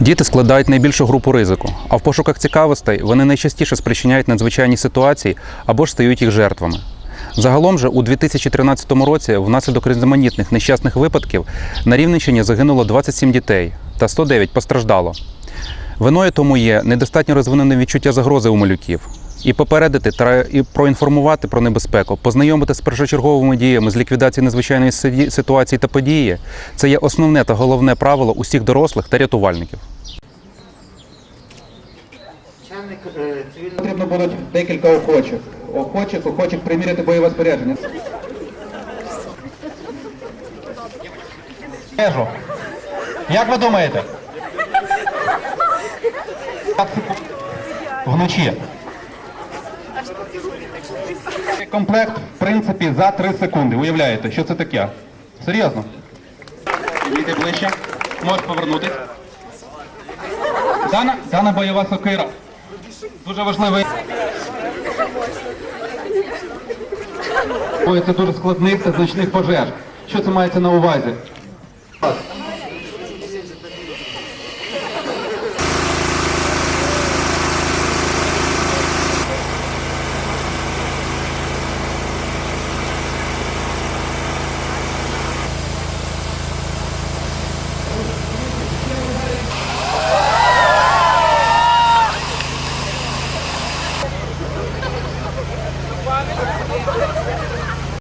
Діти складають найбільшу групу ризику, а в пошуках цікавостей вони найчастіше спричиняють надзвичайні ситуації або ж стають їх жертвами. Загалом же у 2013 році внаслідок різноманітних нещасних випадків на Рівненщині загинуло 27 дітей та 109 постраждало. Виною тому є недостатньо розвинене відчуття загрози у малюків. І попередити та і проінформувати про небезпеку, познайомити з першочерговими діями з ліквідації надзвичайної ситуації та події це є основне та головне правило усіх дорослих та рятувальників. Е, Потрібно будуть декілька охочих. Охочих, охочих приміряти бойове спорядження. Як ви думаєте? Вночі. Комплект, в принципі, за 3 секунди. Уявляєте, що це таке? Серйозно? Йдіть ближче. Можеш повернутись. Дана, дана бойова сокира. Дуже важливий. Це дуже складних та значних пожеж. Що це мається на увазі? Thank you.